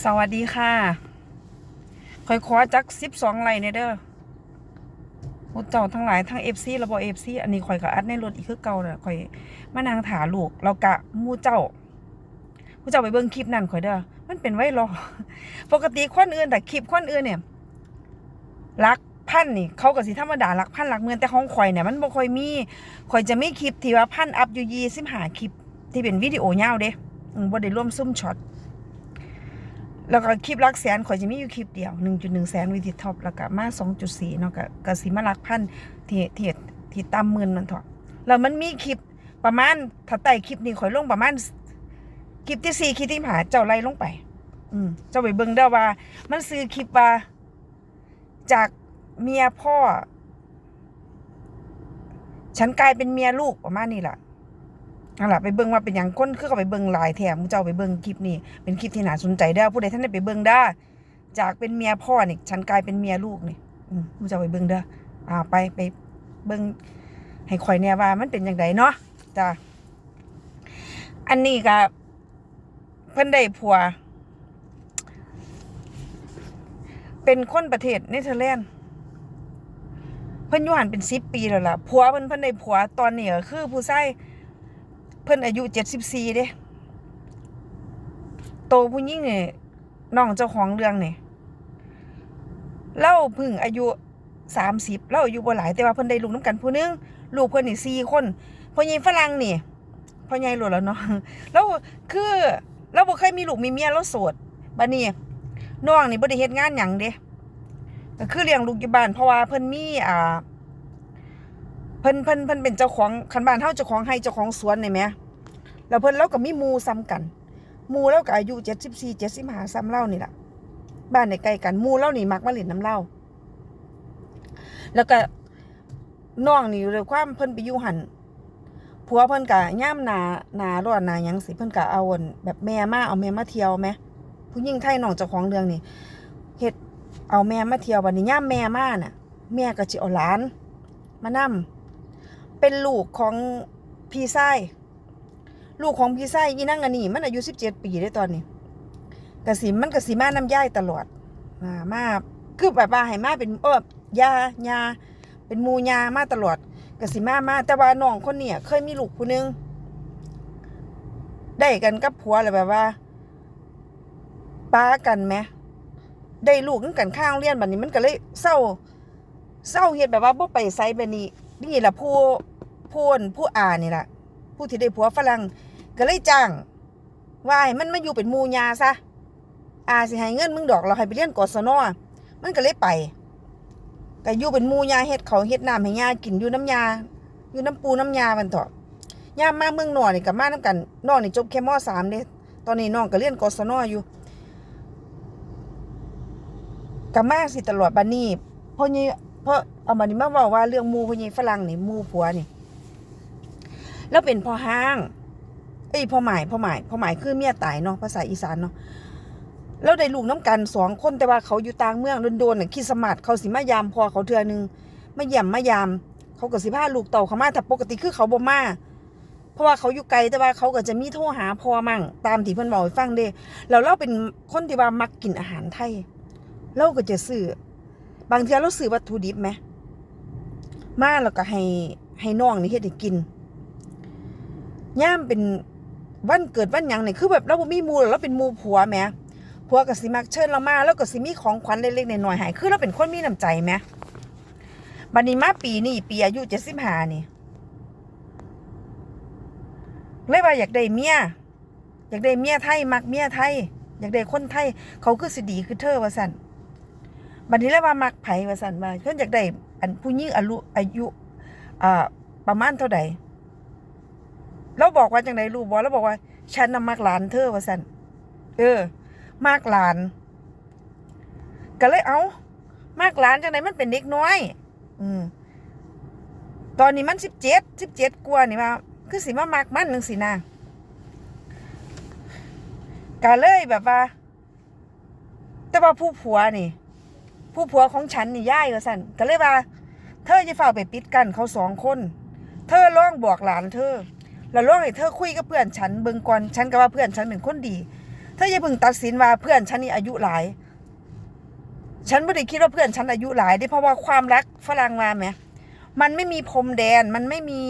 สวัสดีค่ะคอยขอจักสิบสองไลน์เนี่ยเด้อพวกเจ้าทั้งหลายทั้งเอฟซีระบบเอฟซีอันนี้ข่อยก็อัดในรถอีกคือเก่าน่ะข่อยมานางถาลูก เรากะมู่เจ้าหมู่เจ้าไปเบิ่งคลิปนั่นข่อยเด้อ มันเป็นไว้รอ ปกติคนอื่นแต่คลิปคนอื่นเนี่ยรักพันนี่เขาก็สิธรรมดารักพันรักเมือนแต่ของข่อยเนี่ยมันบ่ค่อยมีข่อยจะไมีคลิปที่ว่าพันอัพอยู่ยี่สิบหาคลิปที่เป็นวิดีโอยาวเด้บ่ได้ร่วมซุ่มช็อต แล้วก็คลิปรักแสนข่อยจะมีอยู่คลิปเดียว 1.1 แสนวิดีท็อปแล้วก็มา 2.4เนาะก็ก็สิมารักพันที่ที่ที่ตามหมื่นมันเถอะแล้วมันมีคลิปประมาณถ้าไต่คลิปนี้ข่อยลงประมาณคลิปที่4คลิปที่หาเจ้าไล่ลงไป อืมเจ้าไปเบิ่งเด้ว่า มันซื้อคลิปว่า จากเมียพ่อ ฉันกลายเป็นเมียลูกประมาณนี้ละ เอาล่ะไปเบิ่งว่าเป็นหยังคนคือเขาไปเบิ่งลายแถมมึงเจ้าไปเบิ่งคลิปนี้เป็นคลิปที่น่าสนใจเด้ผู้ใดท่านได้ไปเบิ่งได้จากเป็นเมียพ่อนี่ฉันกลายเป็นเมียลูกนี่อืมมึงเจ้าไปเบิ่งเด้ออ่าไปไปเบิ่งให้ข่อยเนี่ยว่ามันเป็นจังไดเนาะจ้ะอันนี้ก็เพิ่นได้ผัว เป็นคนประเทศเนเธอร์แลนด์เพิ่นอยู่หันเป็น10ปีแล้วล่ะผัวเพิ่นเพิ่นได้ผัวตอนนี้ก็คือผู้ชาย เพิ่นอายุเจ็ดสิบสี่เด้โตผู้หญิงเนี่ยน้องเจ้าของเรื่องเนี่ยเล่าเพึ่งอายุสามสิบเล่าอายุบ่หลายแต่ว่าเพิ่นได้ลูกน้ำกันผู้นึงลูกเพิ่นนี่สี่คนพ่อใหญ่ฝรั่งนี่พ่อใหญ่รู้แล้วเนาะแล้วคือเราบ่เคยมีลูกมีเมียเราโสดบัดนี้น้องนี่บ่ได้เฮ็ดงานหยังเด้ก็คือเลี้ยงลูกอยู่บ้านเพราะว่าเพิ่นมีอ่า เพิ่นเพิ่นเพิ่นเป็นเจ้าของคันบ้านเฮาเจ้าของให้เจ้าของสวนนี่แหมแล้วเพิ่นเราก็มีหมู่ซ้ำกันหมู่เราก็อายุ74 75ซ้ำเล่านี่ล่ะบ้านในใกล้กันหมู่เรานี่มักมาเล่นน้ำเล่าแล้วก็น้องนี่ด้วยความเพิ่นไปอยู่หันผัวเพิ่นก็ย่ามหนาหนาร้อนหนาหยังสิเพิ่นก็เอาแบบแม่มาเอาแม่มาเที่ยวแหมผู้หญิงไทยน้องเจ้าของเรื่องนี่เฮ็ดเอาแม่มาเที่ยวบัดนี้ย่ามแม่มาน่ะ แม่ก็สิเอาหลาน มานำ เป็นลูกของพี่ไส้ลูกของพี่ไส้ยี่นั่งอันนี้มันอายุสิบเจ็ดปีได้ตอนนี้กระสิมันกระสิมาน้ำย่ายตลอดอ่ามาคือแบบว่าให้มาเป็นเออยายาเป็นมูยามาตลอดกระสิมามาแต่ว่าน้องคนเนี้ยเคยมีลูกผู้หนึงได้กันกับผัวเลยแบบว่าป้ากันไหมได้ลูกนำกันข้างเรียนบัดนี้มันก็เลยเศร้าเศร้าเฮ็ดแบบว่าบ่ไปไสแบบนี้นี่ล่ะผู้ ผู้อั่นผู้อ่านนี่แหละผู้ที่ได้ผัวฝรั่งก็เลยจ้างว่าให้มันมาอยู่เป็นมูยาซะอาสิให้เงินมึงดอกเราให้ไปเรียนกศนมันก็เลยไปก็อยู่เป็นมูยาเฮ็ดเขาเฮ็ดน้ำให้ยากินอยู่น้ำยาอยู่น้ำปูน้ำยามันเถอะยามมาเมืองนอกนี่ก็มานํกันน้องนี่จบแค่ม .3 เด้ตอนนี้น้องก็เรียนกศนอยู่ก็มาสิตลอดบัดนี้พราะนี่เพราะเอามานี่มาว่าว่าเรื่องมูพญฝรั่งนี่มูผัวนี่ แล้วเป็นพ่อห้าง เอ้ยพ่อหมายพ่อหมายพ่อหมายคือเมียตายเนาะภาษาอีสานเนาะแล้วได้ลูกน้ำกันสองคนแต่ว่าเขาอยู่ต่างเมืองโดนๆน่ะคิดสมัดเขาสิมายามพอเขาเทื่อนึงมาเยี่ยมมายาม เขาก็สิพาลูกเต่าเขามาแต่ปกติคือเขาบ่มาเพราะว่าเขาอยู่ไกลแต่ว่าเขาก็จะมีโทรหาพอมั่งตามที่เพิ่อนบอกให้ฟังเด้แล้วเราเป็นคนที่ว่ามักกินอาหารไทยเราก็จะซื้อบางทีเราซื้อวัตถุดิบไหมมาแล้วก็ให้ให้น้องนี่เฮ็ดให้กิน ย่ามเป็นวันเกิดวันหยังเนี่ยคือแบบเราบ่มีหมูแล้วเราเป็นหมูผัวแหมผัวก็สิมักเชิญเรามาแล้วก็สิมีของขวัญเล็กๆน้อยๆให้คือเราเป็นคนมีน้ำใจแหมบัดนี้มาปีนี้ปีอายุ75นี่เลยว่าอยากได้เมียอยากได้เมียไทยมักเมียไทย อยากได้คนไทย เขาคือสิดีคือเธอว่าซั่นบัดนี้แล้วว่ามักไผว่าซั่นว่าเพิ่นอยากได้อันผู้หญิงอายุอายุอ่าประมาณเท่าใด เราบอกว่าจังไดรู้บ่เราบอกว่า ฉันน่ะมักหลานเธอว่าซั่นเออมักหลาน ก็เลยเอามักหลานจังไดมันเป็นเด็กน้อย อืมตอนนี้มัน17 17กว่านี่ว่าคือสิมามักมันจังซี่นะก็เลยแบบว่า แต่ว่าผู้ผัวนี่ ผู้ผัวของฉันนี่ย่ายว่าสั่นก็เลยว่า เธอจะเฝ้าไปปิดกันเขาสองคน เธอร้องบอกหลานเธอ แล้วร้องให้เธอคุยกับเพื่อนฉันเบิ่งก่อนฉันก็ว่าเพื่อนฉันเป็นคนดี เธออย่าเพิ่งตัดสินว่าเพื่อนฉันนี่อายุหลาย ฉันไม่ได้คิดว่าเพื่อนฉันอายุหลายเด้เพราะว่าความรักฝรั่งมาไหมมันไม่มีพรมแดนมันไม่มี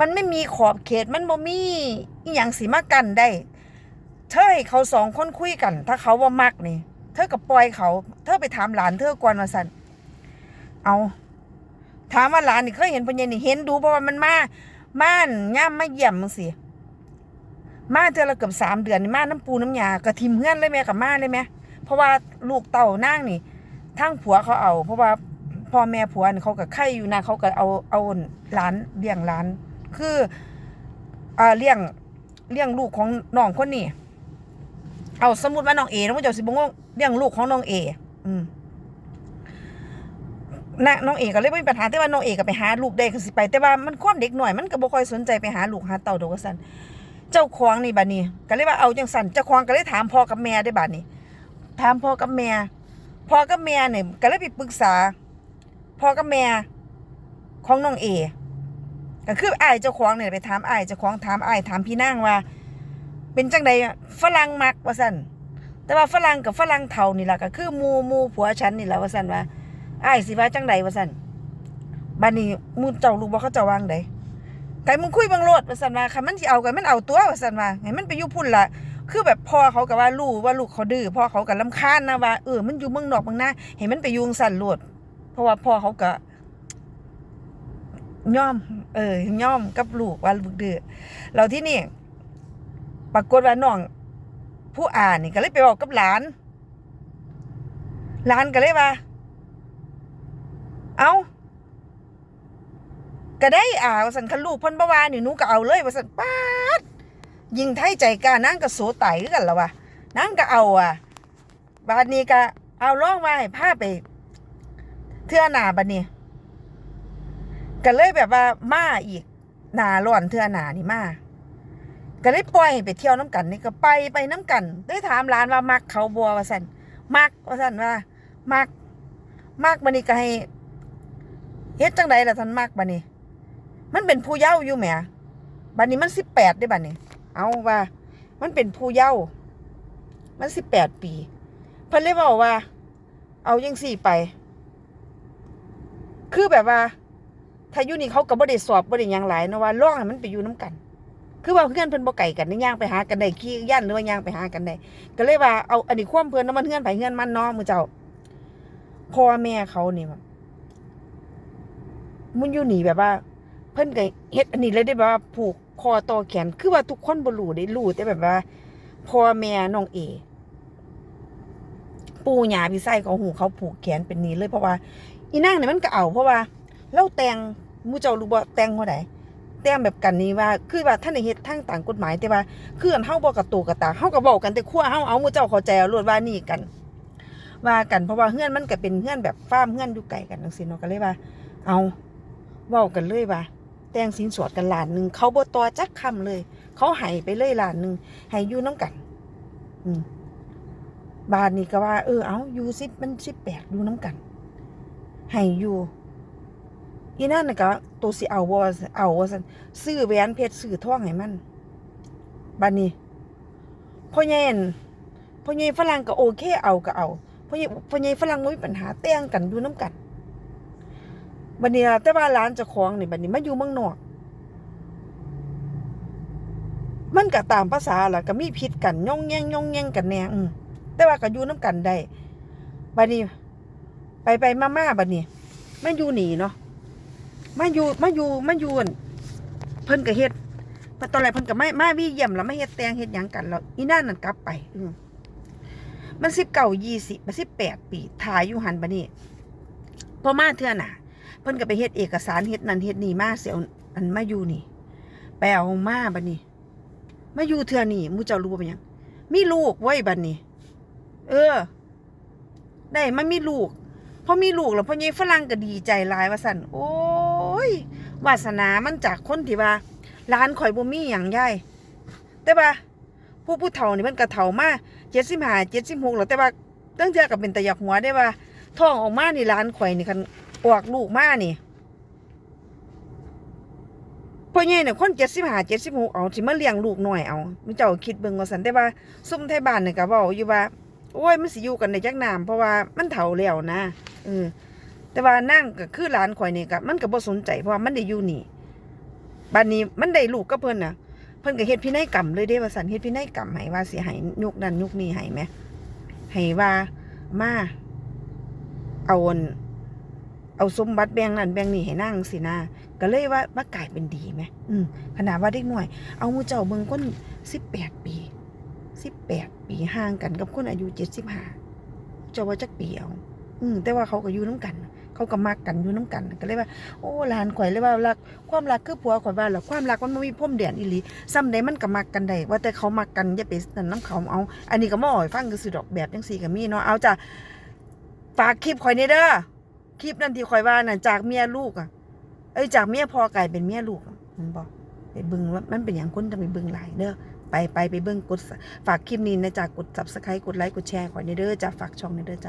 มันไม่มีขอบเขตมันบ่มีอีหยังสิมากันได้ เธอให้เขาสองคนคุยกัน ถ้าเขาว่ามักนี่ เธอกับปล่อยเขา เธอไปถามหลานเธอก่อนว่าสันเอาถามว่าหลานนี่เคยเห็นพญานี่เห็นดูเพราะว่ามันมา ม่านย่ามมาเยี่ยมมึงสิมาเธอละเกือบสามเดือนนี่มาน้ำปูน้ำยากระทิมเพื่อนเลยแม่กับมาเลยแม่เพราะว่าลูกเต่านั่งนี่ทั้งผัวเขาเอา เพราะว่าพ่อแม่ผัวเขาก็ไข่อยู่นะเขาก็เอาเอาหลานเลี้ยงหลาน คืออ่าเลี้ยงเลี้ยงลูกของน้องคนนี้เอาสมมติว่าน้องเอน้องเจ้าสิบงงเลี้ยงลูกของน้องเอ อืม นะน้องเอกก็เลยไม่มีปัญหาแต่ว่าน้องเอกก็ไปหาลูกได้ก็สิไป แต่ว่ามันความเด็กหน่อยมันก็บ่ค่อยสนใจไปหาลูกหาเต่าดอกว่าซั่นเจ้าของนี่บัดนี้ ก็เลยว่าเอาจังซั่นเจ้าของก็เลยถามพ่อกับแม่ได้บัดนี้ ถามพ่อกับแม่พ่อกับแม่เนี่ยก็เลยไปปรึกษาพ่อกับแม่ของน้องเอก็คืออ้ายเจ้าของเนี่ยไปถามอ้ายเจ้าของถามอ้ายถามพี่นางว่า เป็นจังใดฝรั่งมักว่าซั่นแต่ว่าฝรั่งกับฝรั่งเฒ่านี่แหละก็คือมูมูผัวฉันนี่แหละว่าซั่นว่า อ้ายสิว่าจังใดว่าซั่นบัดนี้มู่เจ้ารู้บ่เขาเจ้าวางใดไก่มึงคุยบังโลดว่าซั่นว่าคันมันสิเอากันมันเอาตัวว่าซั่นว่าให้มันไปอยู่พุ่นละคือแบบพ่อเขาก็ว่ารู้ว่าลูกเขาดื้อพ่อเขาก็รำคาญนะว่าเออมันอยู่เมืองนอกเมืองหน้าให้มันไปยุงสันโลด เพราะว่าพ่อเขาก็ย่อม เออย่อมกับลูกว่าลูกดื้อเราที่นี่ ปรากฏว่าน้อง ผู้อ่านนี่ก็เลยไปบอกกับหลาน หลานก็เลยว่า เอาก็ได้อ่าวสันคันลูกพ่นบาวานี่หนูก็เอาเลยว่าสันป้าดยิงไทยใจก้านั่งก็โสไตกันแล้ววะนั่งก็เอาอะบาดนี้ก็เอาล่องมาให้พาไป เทื่อหนาบัดนี้ก็เลยแบบว่ามาอีกหนาร้อนเทื่อหนานี่มาก็เลยปล่อยไปเที่ยวน้ำกันนี่ก็ไปไปน้ำกัน ได้ถามร้านว่ามักเขาบัวว่าสันมักว่าสันว่ามักมักบันนี้ก็ให้ เฮ็ดจังใดล่ะท่านมักบันนี้ มันเป็นผู้เย้าอยู่แหมบันนี้มันสิบแปดได้บันนี้ เอาว่า มันเป็นผู้เย้ามันสิบแปดปีเพิ่นเลยบอกว่า เอายังสี่ไป คือแบบว่า ถ้าอยู่นี่เขาก็บ่ได้สอบบ่ได้หยังหลายเนาะว่าล่องให้มันไปอยู่น้ำกัน คือว่าเพื่อนเพิ่นบ่ไก่กันนี่ย่างไปหากันได้ขี้ย่านหรือว่าย่างไปหากันได้ก็เลยว่าเอาอันนี้ความเพิ่นน้ำมันเฮือนไผเฮือนมันเนาะมื้อเจ้าพ่อแม่เขานี่ มันอยู่นี่แบบว่า เพิ่นก็เฮ็ดอันนี้เลยได้แบบว่าผูกคอต่อแขนคือว่าทุกคนบ่รู้ได้รู้แต่แบบว่าพ่อแม่น้องเอปู่ย่าพี่ไส้เขาหูเขาผูกแขนเป็นนี้เลยเพราะว่า อีนางเนี่ยมันก็เอาเพราะว่าเราแต่งมู่เจ้ารู้บ่แต่งเท่าใดแต้มแบบกันนี้ว่า คือว่าท่านในเฮ็ดทางต่างกฎหมายแต่ว่าคืออันเฮาบ่กระตูกระตาเฮาก็เว้ากันแต่คั่วเฮาเอามู่เจ้าเข้าใจเอาโลดว่านี่กัน ว่ากันเพราะว่าเฮือนมันก็เป็นเฮือนแบบฟาร์มเฮือนอยู่ไกลกันจังซี่เนาะก็เลยว่า เอา เว้ากันเลยว่าแต่งสินสอดกันล้านหนึ่งเขาบ่ต่อจักคำเลย เขาให้ไปเลยล้านหนึ่งให้อยู่นํกัน อืมบาทนี้ก็ว่า เออเอาอยู่สิมัน18อยู่นํกันให้อยู่อีนั่นน่ะก็ตัวสิเอาว่าซั่นเอาว่าซั่นซื้อแหวนเพชรซื้อท่องให้มันบัดนี้พ่อใหญ่อั่นพ่อใหญ่ฝรั่งก็โอเคเอาก็เอาพ่อใหญ่พ่อใหญ่ฝรั่งบ่มีปัญหาแต่งกันอยู่นํกัน บัดนี้ล่ะแต่ว่าร้านเจ้าของนี่บัดนี้มาอยู่เมืองนอก มันก็ตามภาษาล่ะก็มีผิดกันย่องแย่งย่องแย่งกันแหน่อืมแต่ว่าก็อยู่นํกันได้บัดนี้ ไปไปมามาบัดนี้มันอยู่หนีเนาะมาอยู่มาอยู่มาอยู่อั่นเพิ่นก็เฮ็ดเพิ่นตอนแรกเพิ่นก็ไม่มาวิเยี่ยมแล้วมาเฮ็ดแตงเฮ็ดหยังกันแล้วอีนั่นนั่นกลับไป อืมันสิบเก้ายี่สิบมันสิบแปดปีถ่ายอยู่หันบัดนี้พอมาเทื่อน่ะ เพิ่นก็ไปเฮ็ดเอกสารเฮ็ดนั่นเฮ็ดนี่มาเสียอันมาอยู่นี่ไปเอามาบัดนี้มาอยู่เทื่อนี่มูเจ้ารู้ว่ยังมีลูกไว้บัดนี้ เออ ได้มันมีลูกพอมีลูกแล้วพ่อใหญ่ฝรั่งก็ดีใจหลายว่าสั่นโอ้ยวาสนามันจากคนที่ว่าร้านข่อยบ่มีหยังยายแต่ว่าผู้ผู้เฒ่านี่มันก็เฒ่ามา75 76แล้วแต่ว่าตั้งเทื่อก็เป็นตะยักหัวได้ว่าท้องออกมานี่ร้านข่อยนี่คัน ออกลูกมานี่พ่อใหญ่เนี่ยคน75 76เจ็ดสิบหกเอาสิมาเลี้ยงลูกหน้อยเอามันเจ้าคิดเบิ่งว่าซั่นแต่ว่าซุมไทยบ้านเนี่ยก็เว้าอยู่ว่าโอ้ยมันสิอยู่กันได้จักน้ำเพราะว่ามันเฒ่าแล้วนะเออแต่ว่านั่งก็คือหลานข่อยนี่ก็มันก็บ่สนใจเพราะว่ามันได้อยู่นี่บัดนนี้มันได้ลูกกับเพิ่นน่ะ เพิ่นก็เฮ็ดพินัยกรรมเลยเด้ว่าซั่นเฮ็ดพินัยกรรมให้ว่าสิให้ยุกนั้นยุกนี้ให้แหมให้ว่ามาเอาอน เอาสมบัติแบ่งนั้นแบ่งนี้ให้นางสินะก็เลยว่าว่ากลายเป็นดีไหมอืมขนาดว่าเด็กน้อย เอามูเจ้าเบิ่งคน18ปี18ปีห่างกันกับคนอายุ75เจ้าว่าจักปีเอาอืมแต่ว่าเขาก็อยู่น้ำกัน เขาก็มักกันอยู่น้ำกันก็เลยว่า โอ้หลานข่อยเลยว่ารักความรักคือผัวข่อยว่าหรอความรักมันบ่มีพรมแดนอีหลีซ้ำใดมันก็มักกันได้ว่าแต่เขามักกันอย่าไปนั่นน้ำเขาเอา อันนี้ก็มาอ่อยฟังคือสิดอกแบบจังซี่ก็มีเนาะเอาจ้ะฝากคลิปข่อยนี่เด้อ คลิปนั้นที่คอยว่าน่ะจากเมียลูกอะ เอ้ยจากเมียพอไก่เป็นเมียลูกมันบอกไปเบิงว่ามันเป็นอย่างคนจะไปเบิ้งหลายเด้อไปไปไปเบิ้งกดฝากคลิปนี้นะจากกด Subscribe กดไลค์กดแชร์ขอยนี่เด้อจ้ะฝากช่องนี่เด้อจ้า